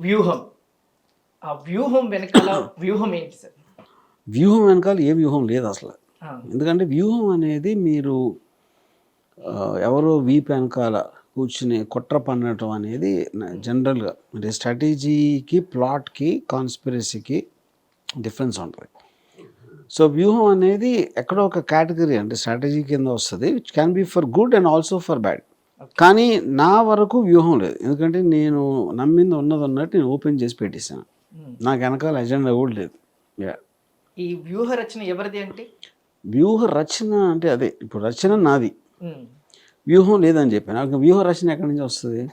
వ్యూహం. ఆ వ్యూహం వెనకాల వ్యూహం ఏంటి సార్? వ్యూహం వెనకాల ఏ వ్యూహం లేదు అసలు. ఎందుకంటే వ్యూహం అనేది మీరు ఎవరో వీపు వెనకాల కూర్చుని కుట్ర పన్నటం అనేది న- జనరల్గా అంటే స్ట్రాటజీకి ప్లాట్కి కాన్స్పిరసీకి డిఫరెన్స్ ఉంటుంది. సో వ్యూహం అనేది ఎక్కడో ఒక కేటగిరీ అంటే స్ట్రాటజీ కింద వస్తుంది which can be for good and also for bad కానీ నా వరకు వ్యూహం లేదు. ఎందుకంటే నేను నమ్మింది ఉన్నది ఉన్నట్టు నేను ఓపెన్ చేసి పెట్టేశాను. ఉమ్. నాకు వెనకాల ఎజెండా కూడా లేదు. యా ఈ వ్యూహ రచన ఎవరిది అంటే వ్యూహ రచన అంటే అదే. ఇప్పుడు రచన నాది. ఉమ్, వ్యూహం లేదని చెప్పాను. వ్యూహ రచన ఎక్కడి నుంచి వస్తుంది?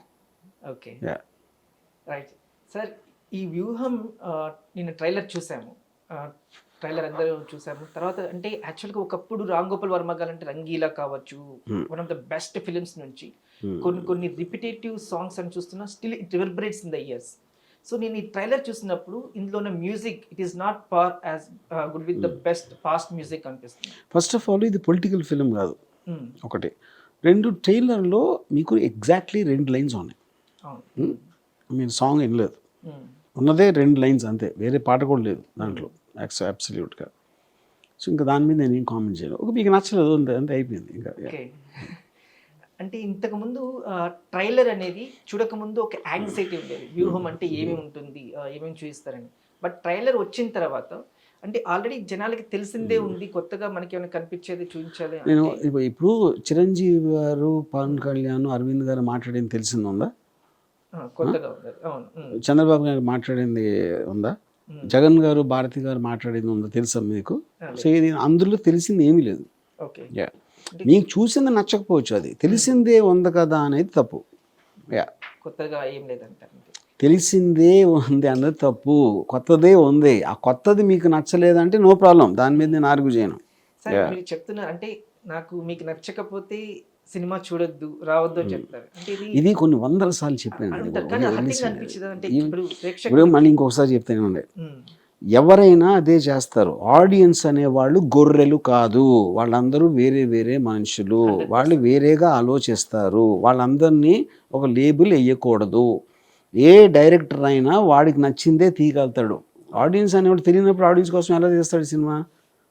ఓకే యా రైట్ సార్ ఈ వ్యూహం నేను ట్రైలర్ చూసాము. ట్రైలర్ అందరూ చూసాము. తర్వాత అంటే యాక్చువల్గా ఒకప్పుడు రామ్ గోపాల్ వర్మ గారు అంటే రంగీలా కావచ్చు Hmm. One of the best films నుంచి. Hmm. కొన్ని కొన్ని రిపిటేటివ్ సాంగ్స్ అని చూస్తున్నా still it reverberates in the ears so నేను ఈ ట్రైలర్ చూసినప్పుడు ఇందులో ఉన్న music it is not par as good with the best fast music అనిపిస్తుంది. ఫస్ట్ ఆఫ్ ఆల్ ఇది పొలిటికల్ ఫిలిం కాదు. Hmm. ఒకటి. రెండు ట్రైలర్లో మీకు ఎగ్జాక్ట్లీ రెండు లైన్స్ ఉన్నాయి. మీరు సాంగ్ వినలేదు. Hmm. ఉన్నదే రెండు లైన్స్ అంతే. వేరే పాట కూడా లేదు దాంట్లో. యాక్స్ అబ్సల్యూట్గా సో ఇంకా దాని మీద నేను ఏం కామెంట్ చేయను. ఒక మీకు నచ్చలేదు అంతే అంతే అయిపోయింది. ఇంకా అంటే ఇంతకు ముందు ట్రైలర్ అనేది చూడకముందు ఒక యాంగ్జైటీ ఉండేది. వ్యూహం అంటే ఏమేమి ఉంటుంది ఏమేమి చూపిస్తారని. బట్ ట్రైలర్ వచ్చిన తర్వాత అంటే ఆల్రెడీ జనాలకి తెలిసిందే ఉంది కొత్తగా మనకి ఏమైనా కనిపించేది చూపించాలి నేను ఇప్పుడు- చిరంజీవి గారు పవన్ కళ్యాణ్ అరవింద్ గారు మాట్లాడింది తెలిసింది ఉందా? కొత్తగా అవును. చంద్రబాబు గారు మాట్లాడింది ఉందా? జగన్ గారు భారతి గారు మాట్లాడింది ఉందా తెలుసా మీకు? సో ఇది అందులో తెలిసింది ఏమీ లేదు. ఓకే. యా మీకు చూసింది నచ్చకపోవచ్చు అది. తెలిసిందే ఉంది కదా అనేది తప్పు. యా. కొత్తగా ఏం లేదంటారు అంతే. తెలిసిందే ఉంది అన్నది తప్పు. కొత్తదే ఉంది. ఆ కొత్తది మీకు నచ్చలేదంటే నో ప్రాబ్లం. దాని మీద నేను ఆర్గ్యూ చేయను. మీరు చెప్తున్నారు అంటే నాకు మీకు నచ్చకపోతే సినిమా చూడొద్దు రావద్దు అని చెప్తారు. ఇది కొన్ని వందల సార్లు చెప్పాను ఇప్పుడు మళ్ళీ ఇంకొకసారి చెప్తాను. ఎవరైనా అదే చేస్తారు. ఆడియన్స్ అనేవాళ్ళు గొర్రెలు కాదు. వాళ్ళందరూ వేరే వేరే మనుషులు. వాళ్ళు వేరేగా ఆలోచిస్తారు. వాళ్ళందరినీ ఒక లేబుల్ వేయకూడదు ఏ డైరెక్టర్ అయినా వాడికి నచ్చిందే తీయగలుగుతాడు. ఆడియన్స్ అనేవాడు తెలియనప్పుడు ఆడియన్స్ కోసం ఎలా చేస్తాడు సినిమా?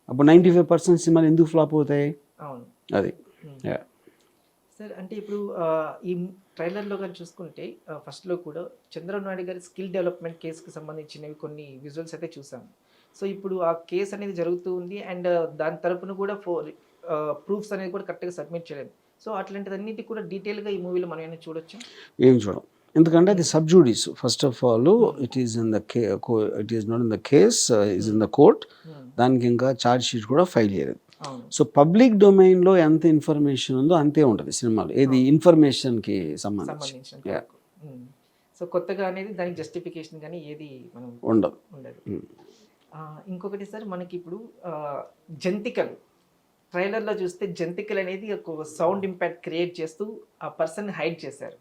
అప్పుడు నైంటీ ఫైవ్ పర్సెంట్ సినిమాలు ఎందుకు ఫ్లాప్ అవుతాయి? అది. సార్ అంటే ఇప్పుడు ఈ ట్రైలర్లో కానీ చూసుకుంటే ఫస్ట్లో కూడా చంద్రబాబు నాయుడు గారి స్కిల్ డెవలప్మెంట్ కేసుకి సంబంధించినవి కొన్ని విజువల్స్ అయితే చూసాము సో ఇప్పుడు ఆ కేసు అనేది జరుగుతూ ఉంది అండ్ దాని తరపున కూడా ఫో ప్రూఫ్స్ అనేది కూడా కరెక్ట్గా సబ్మిట్ చేయలేదు. సో అట్లాంటిదన్నిటి కూడా డీటెయిల్గా ఈ మూవీలో మనం ఏమైనా చూడొచ్చు? ఏం చూడం. ఎందుకంటే అది sub judice first of all it is in the ca it is not in the case is in the court. దానికి ఇంకా ఛార్జ్ షీట్ కూడా ఫైల్ చేయలేదు. సో పబ్లిక్ డొమైన్లో ఎంత ఇన్ఫర్మేషన్ ఉందో అంతే ఉంటుంది సినిమాలో. ఏది ఇన్ఫర్మేషన్కి సంబంధించి. సో కొత్తగా అనేది దానికి జస్టిఫికేషన్ కానీ ఏది మనం ఉండదు. ఉండదు. ఇంకొకటి సార్ మనకి ఇప్పుడు జంతికలు. ట్రైలర్లో చూస్తే జంతికలు అనేది ఒక సౌండ్ ఇంపాక్ట్ క్రియేట్ చేస్తూ ఆ పర్సన్ హైడ్ చేశారు.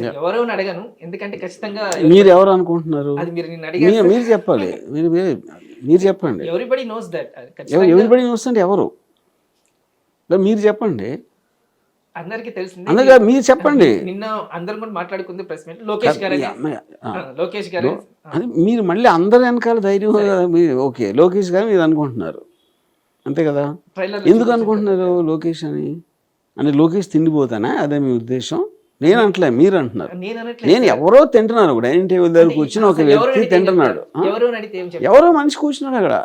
ఎవరో అడగను. ఎందుకంటే ఖచ్చితంగా మీరు ఎవరు అనుకుంటున్నారు? అది మీరు నేను మీరు చెప్పాలి. మీరు మీరు- చెప్పండి. ఎవ్రీబడి నోస్ దట్ ఎవరిబడి వస్తుంటే ఎవరు? లేదా మీరు చెప్పండి. అందరికీ తెలిసింది. అందుకే మీరు చెప్పండి. నిన్న అందరం కూడా మాట్లాడుకుంది ప్రెస్ మీట్. లోకేష్ గారు. లోకేష్ గారు. అది మీరు మళ్ళీ అందరి వెనకాల ధైర్యం ఓకే లోకేష్ గారు మీరు అనుకుంటున్నారు. అంతే కదా? ఎందుకు అనుకుంటున్నారు లోకేష్ అని? అంటే లోకేష్ తిండిపోతానా? అదే మీ ఉద్దేశం. నేను అంటలే మీరు అంటున్నారు. నేను ఎవరో తింటున్నాను డైనింగ్ టేబుల్ దగ్గర కూర్చుని ఒక వ్యక్తి తింటున్నాడు? ఎవరు మనిషి కూర్చున్నాడు అక్కడ.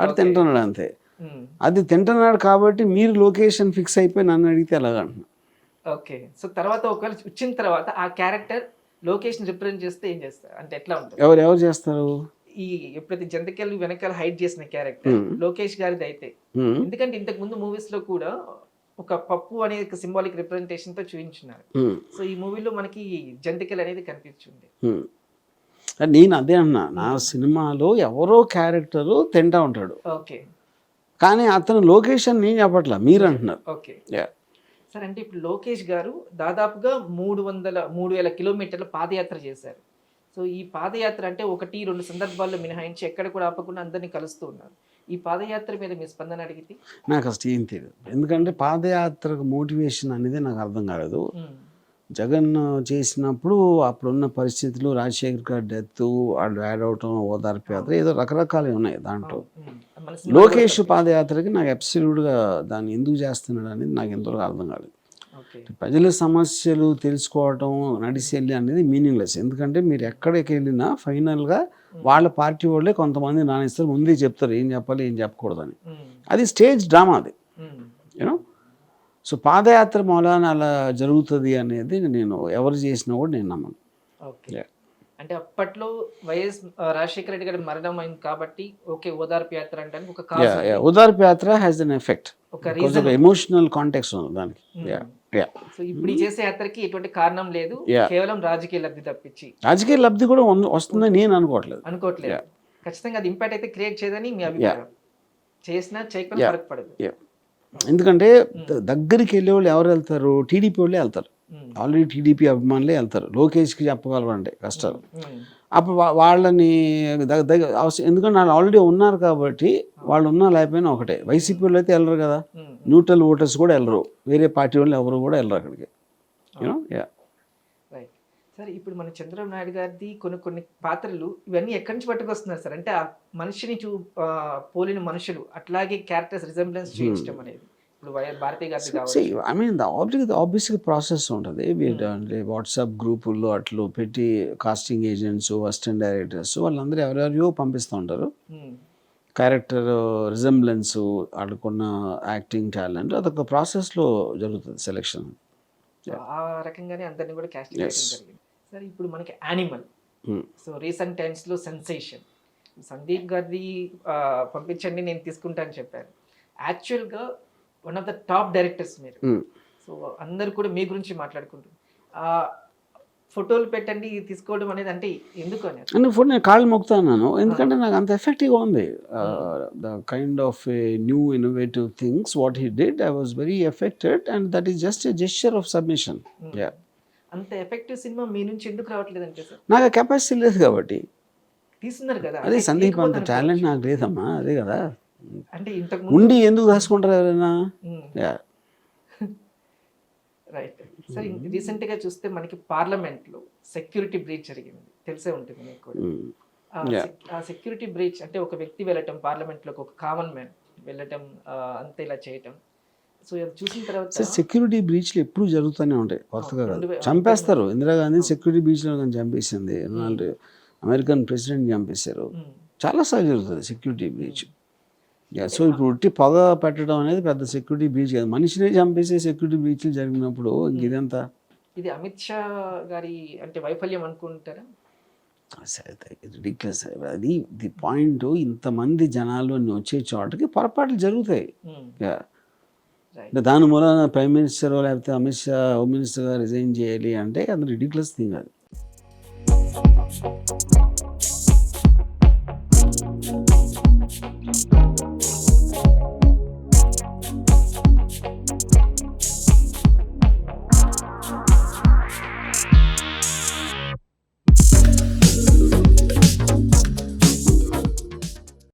ఆడు తింటున్నాడు అంతే. అది తింటున్నాడు కాబట్టి మీరు లొకేషన్ ఫిక్స్ అయిపోయి నన్ను అడిగితే ఎలాగ అంటున్నా ఓకే. సో తర్వాత ఒకవేళ వచ్చిన తర్వాత ఆ క్యారెక్టర్ లొకేషన్ రిప్రజెంట్ చేస్తే ఏం చేస్తారు? అంటే ఎట్లా ఉంటుంది? ఎవరు ఎవరు చేస్తారు? ఈ ఎప్పుడైతే జంతికలు వెనకాల హైడ్ చేసిన క్యారెక్టర్ లోకేష్ గారిది అయితే ఎందుకంటే ఇంతకు ముందు మూవీస్లో కూడా ఒక పప్పు అనే సింబాలిక్ రిప్రజెంటేషన్తో చూపించున్నారు సో ఈ మూవీలో మనకి జంతికలు అనేది కనిపించింది నేను అదే అన్నా నా సినిమాలో ఎవరో క్యారెక్టరు తింటా ఉంటాడు. ఓకే. కానీ అతను లొకేషన్ నేను చెప్పట్లా మీరు అంటున్నారు. ఓకే. యా. సార్ అంటే ఇప్పుడు లోకేష్ గారు దాదాపుగా మూడు వందల మూడు వేల కిలోమీటర్ల పాదయాత్ర చేశారు. సో ఈ పాదయాత్ర అంటే ఒకటి రెండు సందర్భాల్లో మినహాయించి ఎక్కడ కూడా ఆపకుండా అందరినీ కలుస్తూ ఉన్నారు. ఈ పాదయాత్ర మీద మీ స్పందన అడిగితే? నాకు అసలు ఏం తెలియదు ఎందుకంటే పాదయాత్రకు మోటివేషన్ అనేది నాకు అర్థం కాలేదు. జగన్ చేసినప్పుడు అప్పుడున్న పరిస్థితులు రాజశేఖర్ గారి డెత్ వాళ్ళు యాడ్ అవటం ఓదార్పు యాత్ర ఏదో రకరకాలు ఉన్నాయి దాంట్లో. లోకేష్ పాదయాత్రకి నాకు అబ్సల్యూట్గా దాన్ని ఎందుకు చేస్తున్నాడు అనేది నాకు ఎంతవరకు అర్థం కాలేదు. ప్రజల సమస్యలు తెలుసుకోవటం నడిచి వెళ్ళి అనేది మీనింగ్లెస్ ఎందుకంటే మీరు ఎక్కడికి వెళ్ళినా ఫైనల్గా వాళ్ళ పార్టీ వాళ్ళే కొంతమంది నానేస్తారు ముందే చెప్తారు ఏం చెప్పాలి ఏం చెప్పకూడదని. అది స్టేజ్ డ్రామా అది. యూనో సో పాదయాత్ర మూలాన అలా జరుగుతుంది అనేది నేను ఎవరు చేసినా కూడా నేను నమ్మను. అంటే అప్పట్లో వైఎస్ రాజశేఖర రెడ్డి గారి మరణం అయింది కాబట్టి ఓకే ఓదార్పు యాత్ర అంటే ఒక ఉదార్పు యాత్ర has an effect emotional context ఉంది దానికి. సో ఇప్పుడు చేసే యాత్రకి ఎటువంటి కారణం లేదు. కేవలం రాజకీయ లబ్ధి తప్పించి. రాజకీయ లబ్ధి కూడా వస్తుందని నేను అనుకోవట్లేదు. అనుకోవట్లేదు. ఖచ్చితంగా అది ఇంపాక్ట్ అయితే క్రియేట్ చేయదని మీ అభిప్రాయం. చేసినా చేయకపోయినా Yeah. ఫరక్ పడదు ఎందుకంటే ద- దగ్గరికి వెళ్ళే వాళ్ళు ఎవరు వెళ్తారు? టీడీపీ వాళ్ళే వెళ్తారు. ఆల్రెడీ టీడీపీ అభిమానులే వెళ్తారు. లోకేష్కి చెప్పగలరండి కష్టాలు ఉమ్. అప్పుడు వాళ్ళని దగ్గ దగ్గర అవసరం ఎందుకంటే వాళ్ళు ఆల్రెడీ ఉన్నారు కాబట్టి వాళ్ళు ఉన్నా లేకపోయినా ఒకటే. వైసీపీ వాళ్ళు అయితే వెళ్ళరు కదా. న్యూట్రల్ ఓటర్స్ కూడా వెళ్ళరు. వేరే పార్టీ వాళ్ళు ఎవరు కూడా వెళ్ళరు అక్కడికి. యా రైట్ సార్ ఇప్పుడు మన చంద్రబాబు నాయుడు గారిది కొన్ని కొన్ని పాత్రలు ఇవన్నీ ఎక్కడి నుంచి పట్టుకొస్తున్నారు సార్? అంటే ఆ మనిషిని చూ పోలిన మనుషులు అట్లాగే క్యారెక్టర్స్ రిజెంబ్లెన్స్ చూపించడం అనేది. ఐ మీన్ ఆబ్వియస్ ఆబ్వియస్గా ప్రాసెస్ ఉంటుంది. అంటే వాట్సాప్ గ్రూపుల్లో అట్లు పెట్టి కాస్టింగ్ ఏజెంట్స్ అసిస్టెంట్ డైరెక్టర్స్ వాళ్ళందరూ ఎవరెవరియో పంపిస్తూ ఉంటారు. క్యారెక్టర్ రిజెంబ్లెన్స్ వాళ్ళకున్న యాక్టింగ్ టాలెంట్ అదొక ప్రాసెస్లో జరుగుతుంది సెలెక్షన్ ఆ రకంగానే అందరిని కూడా. జరిగింది. సార్ ఇప్పుడు మనకి యానిమల్ సో రీసెంట్ టైమ్స్లో సెన్సేషన్ సందీప్ గారిది పంపించండి నేను తీసుకుంటాను చెప్పారు. యాక్చువల్గా one of the top directors మీరు. సో అందరు కూడా మీ గురించి మాట్లాడుకుంటారు. ఫోటోలు పెట్టండి తీసుకోవడం అనేది అంటే ఎందుకు అని ఫుడ్ నేను కాళ్ళు మొక్కుతున్నాను ఎందుకంటే నాకు అంత ఎఫెక్టివ్గా ఉంది. The kind of a new innovative things what he did I was very effected and that is just a gesture of submission yeah అంత ఎఫెక్టివ్ సినిమా మీ నుంచి ఎందుకు రావట్లేదు అంటే సార్? నాకు కెపాసిటీ లేదు కాబట్టి. తీస్తున్నారు కదా. అదే సందీప్ అంత టాలెంట్ నాకు లేదమ్మా అదే కదా. అంటే ఇంతకు ముందు ఉండి ఎందుకు దాచుకుంటారు ఎవరైనా? రైట్ సార్ రీసెంట్గా చూస్తే మనకి పార్లమెంట్లో సెక్యూరిటీ బ్రీచ్ జరిగింది. తెలిసే ఉంటుంది మీకు ఆ సెక్యూరిటీ బ్రీచ్ అంటే ఒక వ్యక్తి వెళ్ళటం పార్లమెంట్లోకి ఒక కామన్ మ్యాన్ వెళ్ళటం అంతే ఇలా చేయటం. సో చూసిన తర్వాత సెక్యూరిటీ బ్రీచ్లు ఎప్పుడు జరుగుతూనే ఉంటాయి. కొత్తగా చంపేస్తారు. ఇందిరాగాంధీ సెక్యూరిటీ బ్రీచ్లో కానీ చంపేసింది. అమెరికన్ ప్రెసిడెంట్ చంపేశారు. చాలాసార్లు జరుగుతుంది సెక్యూరిటీ బ్రీచ్. సో ఇప్పుడు ఉట్టి పొగ పెట్టడం అనేది పెద్ద సెక్యూరిటీ బ్రీచ్ కాదు. మనిషినే చంపేసే సెక్యూరిటీ బ్రీచ్లు జరిగినప్పుడు ఇంక ఇదంతా ఇది అమిత్ షా గారి అంటే వైఫల్యం అనుకుంటారా? రిడిక్లెస్ అది ది పాయింట్ ఇంతమంది జనాలు వచ్చే చోటకి పొరపాట్లు జరుగుతాయి. అంటే దాని మూలన ప్రైమ్ మినిస్టర్ లేకపోతే అమిత్ షా హోమ్ మినిస్టర్గా రిజైన్ చేయాలి అంటే అది రిడిక్లెస్ థింగ్ అది.